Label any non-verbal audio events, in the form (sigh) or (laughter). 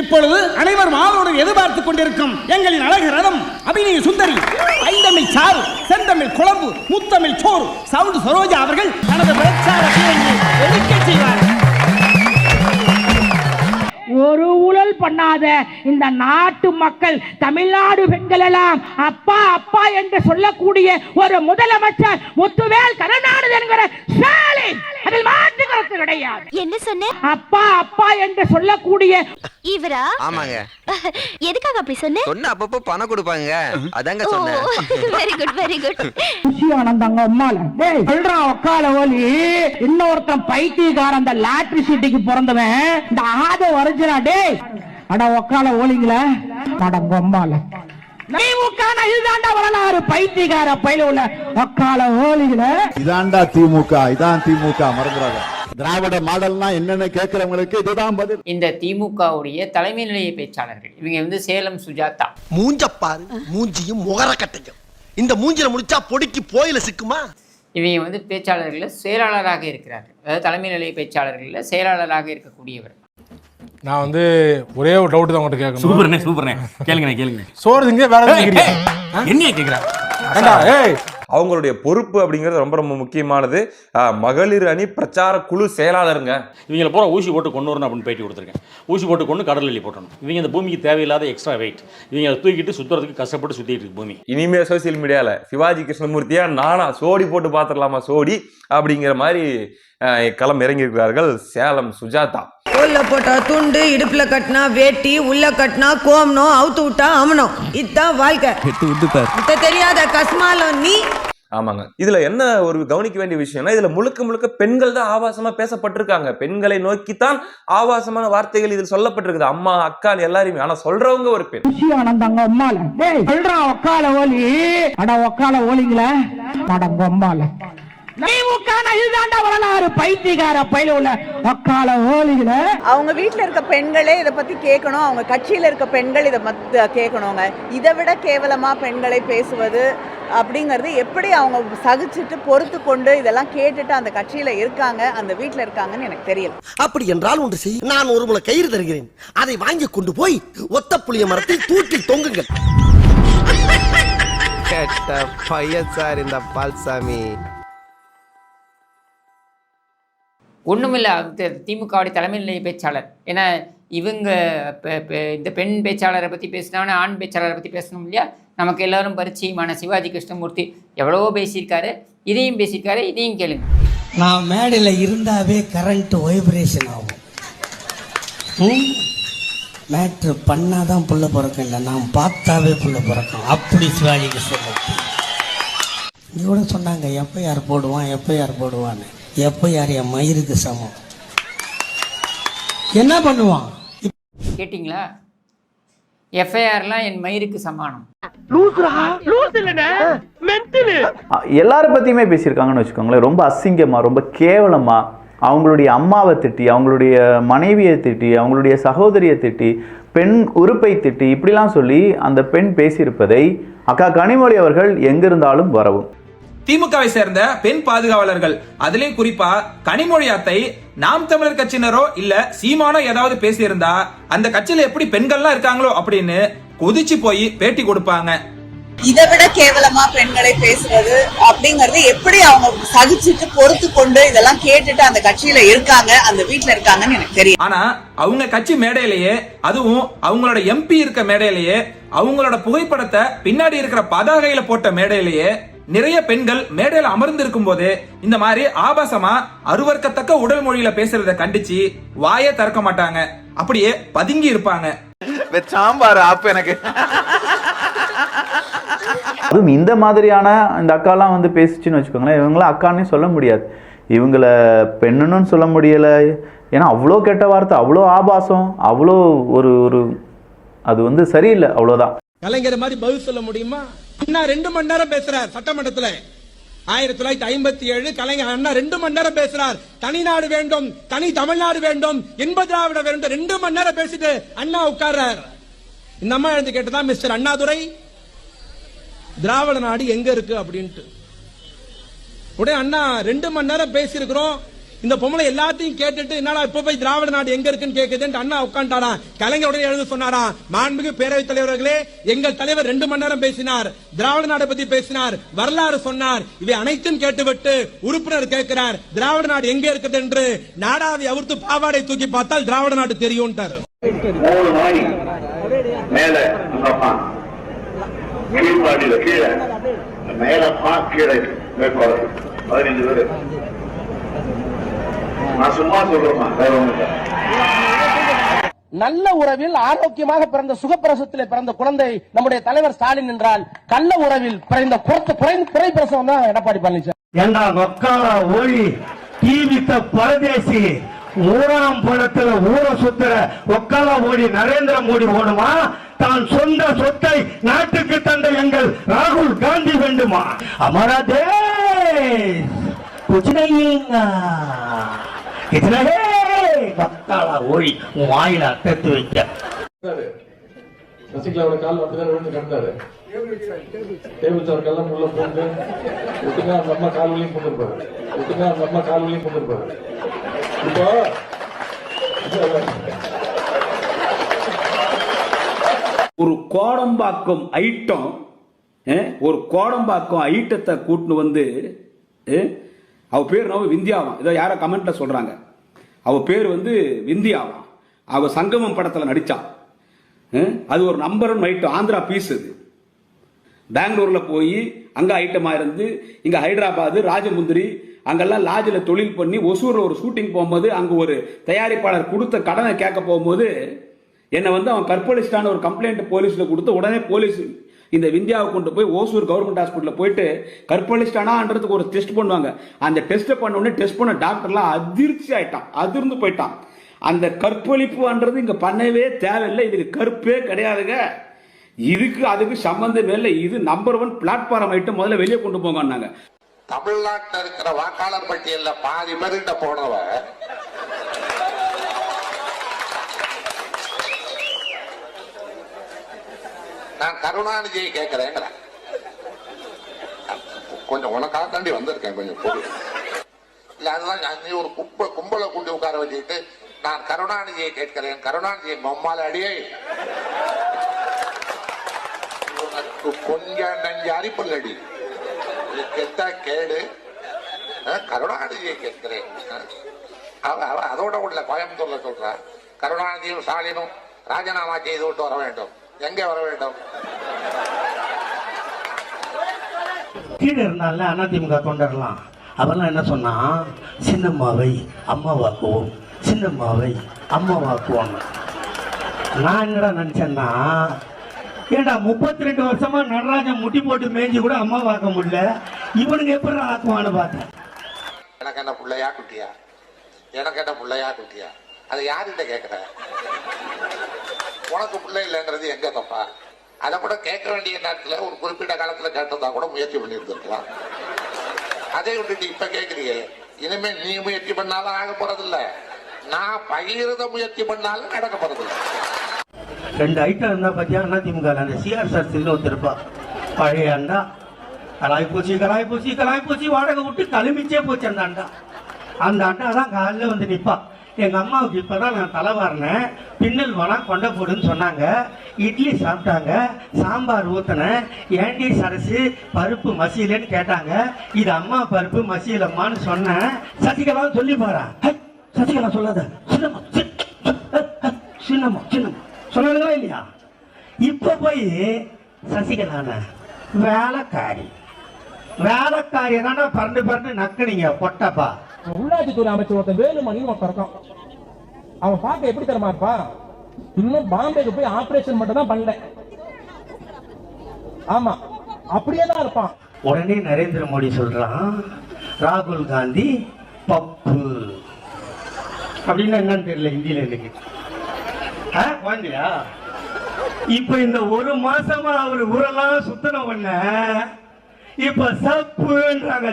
இப்பொழுது அனைவரும் ஆவலுடன் எதிர்பார்த்துக் கொண்டிருக்கும் எங்களின் அழகு ரதம் அபிநய சுந்தரி ஐந்தமிழ் சாறு செந்தமிழ் குழம்பு முத்தமிழ் சோறு சவுண்ட் சரோஜா அவர்கள் தனது பிரச்சார பீரங்கியை வெடிக்கச் செய்வார். ஒரு ஊழல் பண்ணாத இந்த நாட்டு மக்கள் தமிழ்நாடு பெண்கள் எல்லாம் அப்பா அப்பா என்று சொல்லக்கூடிய ஒரு முதலமைச்சர் முத்துவேல் கருணாநிதி என்கிற ஸ்டாலின். அதில் மாற்று கருத்து கிடையாது. என்ன சொன்ன? அப்பா அப்பா என்று சொல்லக்கூடிய இவரா? ஆமாங்க. (laughs) எதுக்காக அப்படி சொன்ன? சொன்ன அப்பப்போ பணம் கொடுப்பாங்க. அதாங்க சொன்னேன் வெரி குட் வெரி குட் ஆனந்தாங்க அம்மால டேய் சொல்றான் ஒக்கால ஓலி. இன்னொருத்தன் பைத்தியக்காரன் அந்த லாட்ரி சீட்டுக்கு பிறந்தவன். இந்த ஆத வரைஞ்சினா டேய். அட ஒக்கால ஓலிங்கள. அட வரலாறு பைத்தியக்கார பயில உள்ள ஓலிகள இதான்டா திமுக இதான் திமுக மறந்துடாத திராவிட மாடல்னா என்னன்னு கேட்கிறவங்களுக்கு இதுதான் பதில். இந்த திமுகவுடைய தலைமை நிலைய பேச்சாளர்கள் இவங்க வந்து சேலம் சுஜாதா. மூஞ்ச பாரு மூஞ்சியும் முகர கட்டையும் இந்த மூஞ்சில முடிச்சா பொடிக்கு போயில சிக்குமா? இவங்க வந்து பேச்சாளர்களில் செயலாளராக இருக்கிறார்கள். அதாவது தலைமை நிலைய பேச்சாளர்களில் செயலாளராக இருக்கக்கூடியவர். நான் வந்து ஒரே ஒரு டவுட் தான் உங்கள்கிட்ட கேட்கணும். சூப்பர்ண்ணே சூப்பர்ண்ணே கேளுங்கண்ணே கேளுங்க சோறு திங்க வேற? என்னைய கேக்குறா? ஏண்டா, ஏய். அவங்களுடைய பொறுப்பு அப்படிங்கிறது ரொம்ப ரொம்ப முக்கியமானது. மகளிர் அணி பிரச்சார குழு செயலாளருங்க. இவங்கள பூரா ஊசி போட்டு கொண்டு வரணும் அப்படின்னு பேட்டி கொடுத்துருக்கேன். ஊசி போட்டு கொண்டு கடல் அள்ளி போட்டணும். இவங்க இந்த பூமிக்கு தேவையில்லாத எக்ஸ்ட்ரா வெயிட் இவங்க அதை தூக்கிட்டு சுத்துறதுக்கு கஷ்டப்பட்டு சுத்திட்டு இருக்கு பூமி. இனிமே சோசியல் மீடியால சிவாஜி கிருஷ்ணமூர்த்தியா நானா சோடி போட்டு பார்த்துடலாமா சோடி? அப்படிங்கிற மாதிரி களம் இறங்கியிருக்கிறார்கள். சேலம் சுஜாதா. தோல்ல போட்டா துண்டு இடுப்புல கட்டினா வேட்டி உள்ள கட்டினா கோமனம் அவுத்து விட்டா அமனம் இதுதான் வாழ்க்கை. இத தெரியாத கஸ்மாலம் நீ ஆமாங்க. இதுல என்ன ஒரு கவனிக்க வேண்டிய விஷயம்னா இதுல முழுக்க முழுக்க பெண்கள் தான் ஆபாசமா பேசப்பட்டிருக்காங்க. பெண்களை நோக்கித்தான் ஆபாசமான வார்த்தைகள் இதில் சொல்லப்பட்டிருக்குது. அம்மா அக்கான்னு எல்லாரையுமே. ஆனா சொல்றவங்க ஒரு பெண். ஆனந்தாங்க அம்மால டேய் சொல்றான் ஒக்கால ஓலி. அட ஒக்கால ஓலிங்கள. அட கொம்பால அவங்க வீட்ல இருக்க பெண்களே இத பத்தி கேட்கணும். அவங்க கட்சியில இருக்க பெண்கள் இத மத்த கேட்கணுங்க. இதை விட கேவலமா பெண்களை பேசுவது அப்படிங்கிறது எப்படி அவங்க சகிச்சுட்டு பொறுத்து கொண்டு இதெல்லாம் கேட்டுட்டு அந்த கட்சியில இருக்காங்க அந்த வீட்ல இருக்காங்கன்னு எனக்கு தெரியல. அப்படி என்றால் ஒன்று செய். நான் ஒரு முளை கயிறு தருகிறேன். அதை வாங்கி கொண்டு போய் ஒத்த புளிய மரத்தில் தூக்கில் தொங்குங்கள். கேட்ட பையன் சார் இந்த பால்சாமி. ஒன்றுமில்ல திமுகவுடைய தலைமை நிலைய பேச்சாளர். ஏன்னா இவங்க இந்த பெண் பேச்சாளரை பற்றி பேசினாலும் ஆண் பேச்சாளரை பற்றி பேசணும் இல்லையா? நமக்கு எல்லாரும் பரிச்சயமான சிவாஜி கிருஷ்ணமூர்த்தி எவ்வளவோ பேசியிருக்காரு. இதையும் பேசியிருக்காரு இதையும் கேளுங்க. நான் மேடையில் இருந்தாவே கரண்ட் வைப்ரேஷன் ஆகும். மேட்ரு பண்ணால் தான் புள்ள பிறக்கம் இல்லை நான் பார்த்தாவே புள்ள பிறக்கம். அப்படி சிவாஜி கிருஷ்ணமூர்த்தி. இங்கே கூட சொன்னாங்க எப்போ யார் போடுவான் எப்போ யார் போடுவான்னு. எப்போ யார் என் மயிருக்கு சமம்? என்ன பண்ணுவான்? கேட்டிங்களா? எஃப்ஐஆர்லாம் என் மயிருக்கு சமானம். எல்லார பற்றியுமே பேசியிருக்காங்கன்னு வச்சுக்கோங்களேன். ரொம்ப அசிங்கமாக ரொம்ப கேவலமாக அவங்களுடைய அம்மாவை திட்டி அவங்களுடைய மனைவியை திட்டி அவங்களுடைய சகோதரியை திட்டி பெண் உறுப்பை திட்டி இப்படிலாம் சொல்லி அந்த பெண் பேசியிருப்பதை அக்கா கனிமொழி அவர்கள் எங்கிருந்தாலும் வரவும். திமுகவை சேர்ந்த பெண் பாதுகாவலர்கள். அதுலயும் குறிப்பா கனிமொழி அத்தை நாம் தமிழர் கட்சியினரோ இல்ல சீமானோ ஏதாவது பேசியிருந்தா அந்த கட்சியில எப்படி பெண்கள்லாம் இருக்காங்களோ அப்படின்னு கொதிச்சு போய் பேட்டி கொடுப்பாங்க. இதை விட கேவலமா பெண்களை பேசுவது அப்படிங்கறது எப்படி அவங்க சகிச்சுட்டு பொறுத்து கொண்டு இதெல்லாம் கேட்டுட்டு அந்த கட்சியில இருக்காங்க அந்த வீட்ல இருக்காங்கன்னு எனக்கு தெரியும். ஆனா அவங்க கட்சி மேடையிலேயே அதுவும் அவங்களோட எம்பி இருக்க மேடையிலேயே அவங்களோட புகைப்படத்தை பின்னாடி இருக்கிற பதாகையில போட்ட மேடையிலேயே நிறைய பெண்கள் மேடையில அமர்ந்து இருக்கும் போது இந்த மாதிரி ஆபாசமா அருவர்க்கத்தக்க உடல் மொழியில பேசுறத கண்டிச்சு வாயே திறக்க மாட்டாங்க. அப்படியே பதுங்கி இருப்பாங்க. சாம்பார் ஆப்பு எனக்கு. அதுவும் இந்த மாதிரியான இந்த அக்காலாம் வந்து பேசிச்சுன்னு வச்சுக்கோங்களேன் இவங்களாம் அக்கான்னே சொல்ல முடியாது. இவங்கள பெண்ணுன்னு சொல்ல முடியலை. ஏன்னா அவ்வளோ கெட்ட வார்த்தை அவ்வளோ ஆபாசம் அவ்வளோ ஒரு ஒரு அது வந்து சரியில்லை அவ்வளோதான். கலைஞர் மாதிரி பதில் சொல்ல முடியுமா? அண்ணா ரெண்டு மணி நேரம் பேசுறார் சட்டமன்றத்துல. ஆயிரத்தி தொள்ளாயிரத்தி ஐம்பத்தி ஏழு கலைஞர் அண்ணா ரெண்டு மணி நேரம் பேசுறார். தனிநாடு வேண்டும் தனி தமிழ்நாடு வேண்டும் இன்ப திராவிட வேண்டும். ரெண்டு மணி நேரம் பேசிட்டு அண்ணா உட்கார்றார். இந்த அம்மா எழுந்து கேட்டதான் மிஸ்டர் அண்ணாதுரை? திராவிட நாடு எங்க இருக்கு அப்படின்ட்டு. உடனே அண்ணா ரெண்டு மணி நேரம் பேசியிருக்கிறோம். இந்த பொம்பளை எல்லாத்தையும் கேட்டுட்டு என்னடா இப்ப போய் திராவிட நாடு எங்க இருக்குன்னு கேக்குதுன்னு அண்ணா உட்காந்துட்டாரா கலைஞர் உடனே எழுந்து சொன்னாரா மாண்புமிகு பேரவைத் தலைவர்களே எங்கள் தலைவர் ரெண்டு மணி நேரம் பேசினார் திராவிட நாடு பத்தி பேசினார் வரலாறு சொன்னார் இவை அனைத்தும் கேட்டுவிட்டு உறுப்பினர் கேட்கிறார் திராவிட நாடு எங்க இருக்குது என்று நாடாவை அவுர்த்து பாவாடை தூக்கி பார்த்தால் திராவிட நாடு தெரியும்ட்டார். மேல கீழே மேல கீழே நான் சும்மா சொல்றேன் வேற நல்ல உறவில் ஆரோக்கியமாக பிறந்த சுகப்பிரசவத்தில் பிறந்த குழந்தை நம்முடைய தலைவர் ஸ்டாலின் என்றால் கள்ள உறவில் பிறந்த குறை பிரசவம் தான் எடப்பாடி பழனிசாமி. ஏண்டா மொக்கால ஓடி தீவித்த பரதேசி ஊராம் பணத்துல ஊர சுத்துற ஒக்கால ஓடி நரேந்திர மோடி ஓடுமா? தான் சொந்த சொத்தை நாட்டுக்கு தந்த எங்கள் ராகுல் காந்தி வேண்டுமா? அமரா कुछ பத்தாளா ஓடி உன் வாயில அத்தத்து வைக்க? சசிகலாவோட கால் வந்து விழுந்து கிடந்தாரு. டேபிள் சார் கல்லாம் உள்ள போட்டு விட்டுங்க அந்த அம்மா கால் வழியும் கொண்டிருப்பாரு விட்டுங்க அந்த அம்மா கால் வழியும் கொண்டிருப்பாரு இப்போ ஒரு கோடம்பாக்கம் ஐட்டம் ஒரு கோடம்பாக்கம் ஐட்டத்தை கூட்டுன்னு வந்து அவள் பேர் நம்ம விந்தியாவான் இதை யாரோ கமெண்ட்டில் சொல்கிறாங்க அவள் பேர் வந்து விந்தியாவான் அவள் சங்கமம் படத்தில் நடித்தான் அது ஒரு number one item Andhra piece அது பெங்களூரில் போய் அங்கே ஐட்டமாக இருந்து இங்கே ஹைதராபாத் ராஜமுந்திரி அங்கெல்லாம் லாட்ஜில் தொழில் பண்ணி ஒசூரில் ஒரு ஷூட்டிங் போகும்போது அங்கே ஒரு தயாரிப்பாளர் கொடுத்த கடனை கேட்க போகும்போது என்னை வந்து அவன் கற்பழிச்சிட்டான ஒரு கம்ப்ளைண்ட் போலீஸில் கொடுத்து உடனே போலீஸ் இந்த விந்தியாவை கொண்டு போய் ஓசூர் கவர்மெண்ட் ஹாஸ்பிட்டலில் போயிட்டு கற்பழிச்சிட்டானான்றதுக்கு ஒரு டெஸ்ட் பண்ணுவாங்க. அந்த டெஸ்ட்டை பண்ண உடனே டெஸ்ட் பண்ண டாக்டர்லாம் அதிர்ச்சி ஆயிட்டான் அதிர்ந்து போயிட்டான். அந்த கற்பழிப்புன்றது இங்கே பண்ணவே தேவையில்லை. இதுக்கு கற்பே கிடையாதுங்க. இதுக்கு அதுக்கு சம்பந்தமே இல்லை. இது நம்பர் ஒன் பிளாட்ஃபார்ம் ஐட்டம் முதல்ல வெளியே கொண்டு போங்கன்னாங்க. தமிழ்நாட்டில் இருக்கிற வாக்காளர் பட்டியலில் பாதி பேர்கிட்ட போனவ நான் கருணாநிதியை கேட்கிறேங்கிற கொஞ்சம் உனக்காக தாண்டி வந்திருக்கேன் கொஞ்சம் பொறு. இல்ல அதுதான் நான் நீ ஒரு குப்பை கும்பலை கொண்டு உட்கார வச்சுக்கிட்டு நான் கருணாநிதியை கேட்கிறேன். கருணாநிதியை மம்மால அடியே. கொஞ்சம் நஞ்சு அரிப்பல்லடி இது கேடு? கருணாநிதியை கேட்கிறேன். அவ அவ அதோட உள்ள கோயம்புத்தூர்ல சொல்ற. கருணாநிதியும் ஸ்டாலினும் ராஜினாமா செய்து விட்டு வர வேண்டும். எங்க வர வேண்டும்? கீழே இருந்தால அதிமுக தொண்டர்லாம் அவெல்லாம் என்ன சொன்னா சின்னம்மாவை அம்மாவாக்குவோம் சின்னம்மாவை அம்மாவாக்குவோம். நான் என்னடா நினைச்சேன்னா ஏண்டா முப்பத்தி ரெண்டு வருஷமா நடராஜன் முட்டி போட்டு மேய்ஞ்சி கூட அம்மாவாக்க முடியல? இவனுங்க எப்படி ஆக்குவான்னு பார்த்தேன். எனக்கு என்ன பிள்ளையா குட்டியா? எனக்கு என்ன பிள்ளையா குட்டியா? அதை யார்கிட்ட கேட்கிற? உனக்கு பிள்ளை இல்லைன்றது எங்க தப்பா? அதை கூட கேட்க வேண்டிய நேரத்தில் ஒரு குறிப்பிட்ட காலத்தில் கேட்டதா கூட முயற்சி பண்ணியிருந்திருக்கலாம். அதை விட்டுட்டு இப்ப கேட்குறீங்க இனிமே நீ முயற்சி பண்ணாலும் ஆக போறதில்ல. நான் பகிர்த முயற்சி பண்ணாலும் நடக்க போறதில்லை. ரெண்டு ஐட்டம் இருந்தா பார்த்தியா திமுக அந்த சிஆர் சர்ச்சில் ஒருத்தருப்பா பழைய அண்டா கலாய் பூச்சி கலாய் பூச்சி கலாய் பூச்சி வாடகை விட்டு கழுமிச்சே போச்சு அந்த அண்டா. அந்த அண்டா தான் காலையில் வந்து நிற்பா எங்கள் அம்மாவுக்கு இப்போ தான் நான் தலை வாரினேன். பின்னல் வளம் கொண்ட போடுன்னு சொன்னாங்க. இட்லி சாப்பிட்டாங்க. சாம்பார் ஊற்றினேன் ஏண்டி சரசு பருப்பு மசியலன்னு கேட்டாங்க. இது அம்மா பருப்பு மசியலம்மான்னு சொன்னேன். சசிகலாவும் சொல்லி பாரா. சசிகலா சொல்லாத. சின்னம்மா சி- சின்னம்மா சின்னம்மா. சொன்னாங்களா இல்லையா? இப்போ போய் சசிகலான வேலைக்காரி. வேலைக்காரி தானே பறந்து பறந்து நக்குனீங்க பொட்டப்பா. உள்ளாட்சித்துறை அமைச்சர் ஒருத்தன் வேலுமணி ஒருத்தன் இருக்கான் அவன் பார்க்க எப்படி தரமா இருப்பா? இன்னும் பாம்பேக்கு போய் ஆபரேஷன் மட்டும் தான் பண்ணல. ஆமா அப்படியே தான் இருப்பான். உடனே நரேந்திர மோடி சொல்றான் ராகுல் காந்தி பப்பு. அப்படின்னு என்னன்னு தெரியல இந்தியில இன்னைக்கு இப்ப இந்த ஒரு மாசமா அவர் ஊரெல்லாம் சுத்தனம் உடனே இப்ப சப்புன்றாங்க.